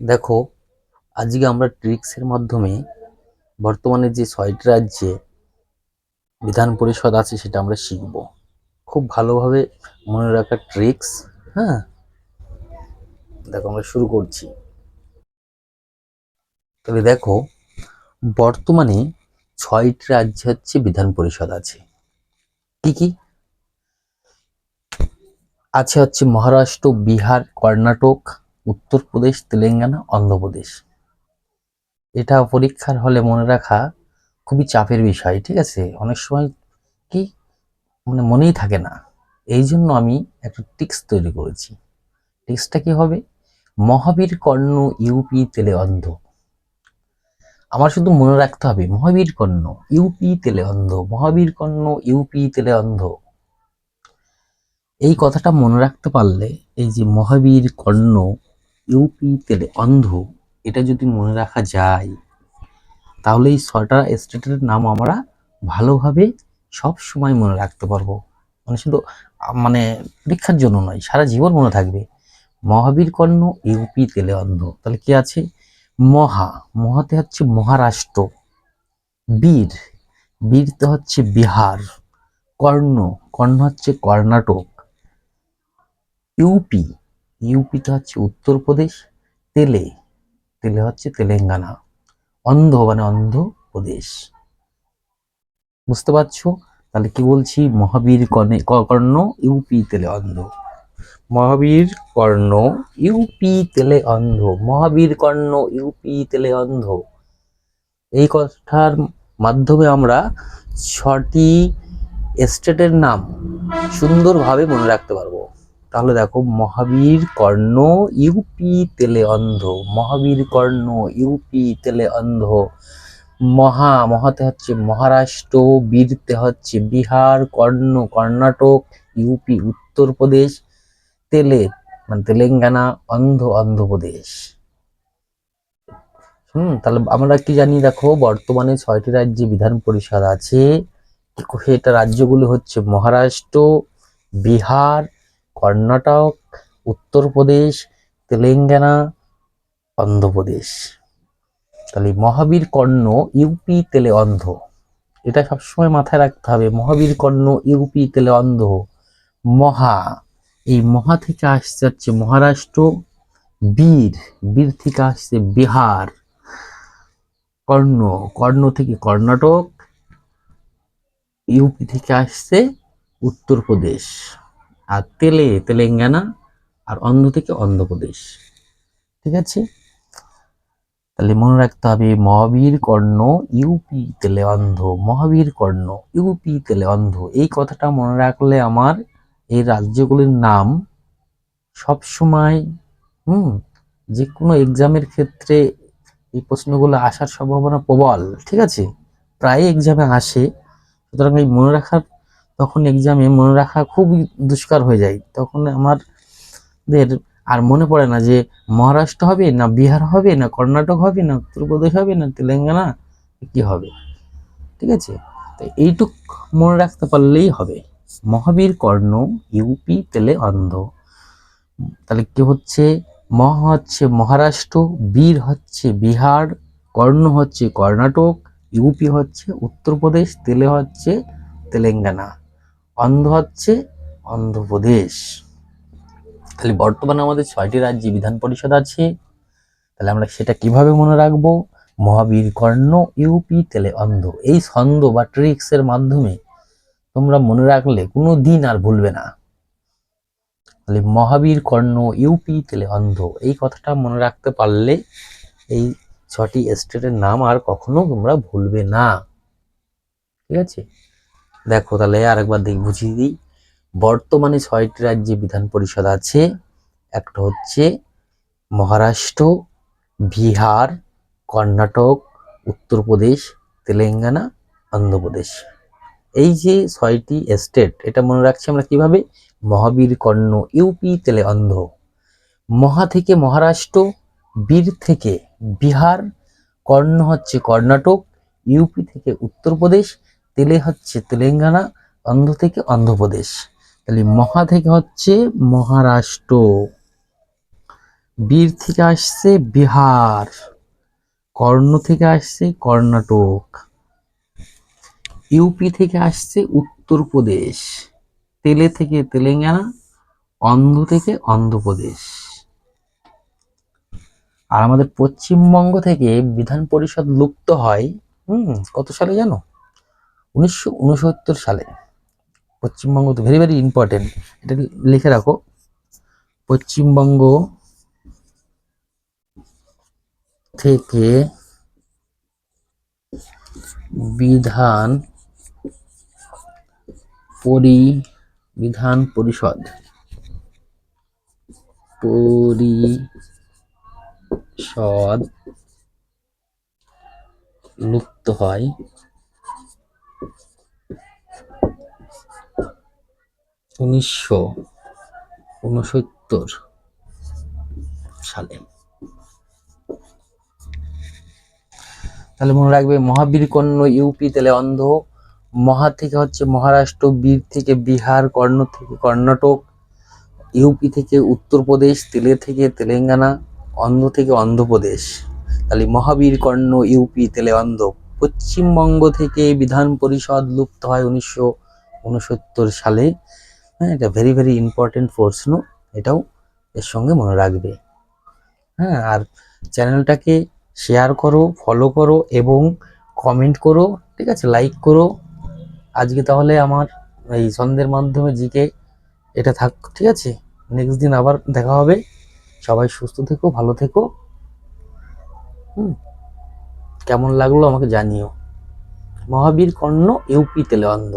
দেখো, আজকে আমরা ট্রিক্সের মাধ্যমে বর্তমানে যে ছয়টি রাজ্যে বিধান পরিষদ আছে সেটা আমরা শিখব। খুব ভালোভাবে মনে রাখার ট্রিক্স হ্যাঁ? দেখো, আমরা শুরু করছি। তবে দেখো, বর্তমানে ছয়টি রাজ্যে হচ্ছে বিধান পরিষদ আছে। কি কি? আছে হচ্ছে মহারাষ্ট্র, বিহার, কর্ণাটক উত্তরপ্রদেশ, তেলেঙ্গানা, অন্ধ্রপ্রদেশ। এটা পরীক্ষার হলে মনে রাখা খুবই চাপের বিষয়, ঠিক আছে? অনেক সময় কি মানে মনেই থাকে না। এই জন্য আমি একটা টিক্স তৈরি করেছি। টিক্সটা কি হবে? মহাবীর কর্ণ ইউপি তেলে অন্ধ আমার শুধু মনে রাখতে হবে, মহাবীর কর্ণ ইউপি তেলে অন্ধ মহাবীর কর্ণ ইউপি তেলে অন্ধ এই কথাটা মনে রাখতে পারলে এই যে মহাবীর কর্ণ ইউপি তেলে অন্ধ, এটা যদি মনে রাখা যায়, তাহলে এই ছটা স্টেটের নাম আমরা ভালোভাবে সব সময় মনে রাখতে পারব। মানে শুধু মানে পরীক্ষার জন্য নয়, সারা জীবন মনে থাকবে। মহাবীর কর্ণ ইউপি তেলে অন্ধ। তাহলে কি আছে? মহা, মহাতে হচ্ছে মহারাষ্ট্র। বীর বীরতে হচ্ছে বিহার। কর্ণ কর্ণ হচ্ছে কর্ণাটক। ইউপি ইউপিতে হচ্ছে উত্তরপ্রদেশ তেলে তেলে হচ্ছে তেলেঙ্গানা, অন্ধ মানে অন্ধ্রপ্রদেশ বুঝতে পারছ? তাহলে কি বলছি? মহাবীর কর্ণে কর্ণ ইউপি তেলে অন্ধ। মহাবীর কর্ণ ইউপি তেলে অন্ধ। মহাবীর কর্ণ ইউপি তেলে অন্ধ। এই কথার মাধ্যমে আমরা ছটি স্টেটের নাম সুন্দরভাবে মনে রাখতে পারব। তাহলে দেখো মহাবীর কর্ণ ইউপি তেলে অন্ধ, মহাবীর কর্ণ ইউপি তেলে অন্ধ। মহা, মহাতে হচ্ছে মহারাষ্ট্র, বীরতে হচ্ছে বিহার, কর্ণ, কর্ণাটক, ইউপি উত্তরপ্রদেশ, তেলে মানে তেলেঙ্গানা, অন্ধ অন্ধ্রপ্রদেশ হুম, তাহলে আমরা কি জানি দেখো, বর্তমানে ছয়টি রাজ্যে বিধান পরিষদ আছে। এটা রাজ্যগুলো হচ্ছে মহারাষ্ট্র, বিহার কর্ণাটক, উত্তরপ্রদেশ, তেলেঙ্গানা, অন্ধ্রপ্রদেশ। তাহলে মহাবীর কর্ণ ইউপি, তেলে অন্ধ এটা সবসময় মাথায় রাখতে হবে, মহাবীর কর্ণ, ইউপি, তেলে অন্ধ মহা, এই মহা থেকে আসছে হচ্ছে মহারাষ্ট্র, বীর বীর থেকে আসছে বিহার। কর্ণ কর্ণ থেকে কর্ণাটক, ইউপি থেকে আসছে উত্তরপ্রদেশ। আর তেলে, তেলেঙ্গানা আর অন্ধ থেকে অন্ধ্রপ্রদেশ ঠিক আছে? তাহলে মনে রাখতে হবে, মহাবীর কর্ণ, ইউপি তেলে অন্ধ, মহাবীর কর্ণ, ইউপি তেলে অন্ধ। এই কথাটা মনে রাখলে আমার এই রাজ্যগুলির নাম সব সময় হুম যে কোনো এক্সামের ক্ষেত্রে এই প্রশ্নগুলো আসার সম্ভাবনা প্রবল। ঠিক আছে? প্রায় এক্সামে আসে। সুতরাং এই মনে রাখার তখন এক্সামে মনে রাখা খুব দুষ্কার হয়ে যায়। তখন আমাদের আর মনে পড়ে না যে মহারাষ্ট্র হবে না বিহার হবে না কর্ণাটক হবে না উত্তরপ্রদেশ হবে না তেলেঙ্গানা, কি হবে? ঠিক আছে? তো এইটুক মনে রাখতে পারলেই হবে। মহাবীর, কর্ণ, ইউপি, তেলে অন্ধ। তাহলে কি হচ্ছে? মহা হচ্ছে মহারাষ্ট্র, বীর হচ্ছে বিহার, কর্ণ হচ্ছে কর্ণাটক, ইউপি হচ্ছে উত্তরপ্রদেশ তেলে হচ্ছে তেলেঙ্গানা। অন্ধ হচ্ছে অন্ধ্রপ্রদেশ। তাহলে বর্তমানে আমাদের ছয়টি রাজ্যে বিধান পরিষদ আছে। তাহলে আমরা সেটা কীভাবে মনে রাখব? মহাবীর, কর্ণ ইউপি তেলে অন্ধ। এই ছন্দ বা ট্রিক্সের মাধ্যমে তোমরা মনে রাখলে কোনো দিন আর ভুলবে না। তাহলে মহাবীর, কর্ণ ইউপি তেলে অন্ধ। এই কথাটা মনে রাখতে পারলে এই ছটি স্টেটের নাম আর কখনো তোমরা ভুলবে না। ঠিক আছে? দেখো তাহলে আরেকবার দেখ, বুঝিয়ে দিই। বর্তমানে ছয়টি রাজ্যে বিধান পরিষদ আছে। একটা হচ্ছে মহারাষ্ট্র, বিহার, কর্ণাটক, উত্তরপ্রদেশ, তেলেঙ্গানা, অন্ধ্রপ্রদেশ। এই যে ছয়টি স্টেট, এটা মনে রাখছি আমরা কীভাবে? মহাবীর, কর্ণ, ইউপি, তেলে অন্ধ মহা থেকে মহারাষ্ট্র, বীর থেকে বিহার, কর্ণ হচ্ছে কর্ণাটক, ইউপি থেকে উত্তরপ্রদেশ তেলে হচ্ছে তেলেঙ্গানা অন্ধ্র থেকে অন্ধ্রপ্রদেশ তাহলে মহা থেকে হচ্ছে মহারাষ্ট্র। বীর থেকে আসছে বিহার। কর্ণ থেকে আসছে কর্ণাটক। ইউপি থেকে আসছে উত্তরপ্রদেশ। তেলে থেকে তেলেঙ্গানা অন্ধ্র থেকে অন্ধ্রপ্রদেশ আর আমাদের পশ্চিমবঙ্গ থেকে বিধান পরিষদ লুপ্ত হয়, হুম, কত সালে জানো? উনিশশো উনসত্তর সালে, পশ্চিমবঙ্গ তো ভেরি ভেরি ইম্পর্টেন্ট এটা লিখে রাখো, পশ্চিমবঙ্গ থেকে বিধান পরি, বিধান পরিষদ পরিষদ লুপ্ত হয় উনিশশো উনসত্তর সালে। তাহলে মনে রাখবে মহাবীর কর্ণ ইউপি তেলে অন্ধ। মহা থেকে হচ্ছে মহারাষ্ট্র, বীর থেকে বিহার, কর্ণ থেকে কর্ণাটক, ইউপি থেকে উত্তরপ্রদেশ, তেলে থেকে তেলেঙ্গানা অন্ধ্র থেকে অন্ধ্রপ্রদেশ। তাহলে মহাবীর কর্ণ ইউপি, তেলে অন্ধ। পশ্চিমবঙ্গ থেকে বিধান পরিষদ লুপ্ত হয় উনিশশো উনসত্তর সালে। হ্যাঁ এটা ভেরি ভেরি ইম্পর্টেন্ট প্রশ্ন এটাও এর সঙ্গে মনে রাখবে। হ্যাঁ আর চ্যানেলটাকে শেয়ার করো ফলো করো এবং কমেন্ট করো, ঠিক আছে? লাইক করো। আজকে তাহলে আমার এই ছন্দের মাধ্যমে জিকে এটা থাক, ঠিক আছে? নেক্সট দিন আবার দেখা হবে। সবাই সুস্থ থেকো, ভালো থেকো। হুম, কেমন লাগল আমাকে জানিও। মহাবীর কর্ণ ইউপি তেলে অন্ধ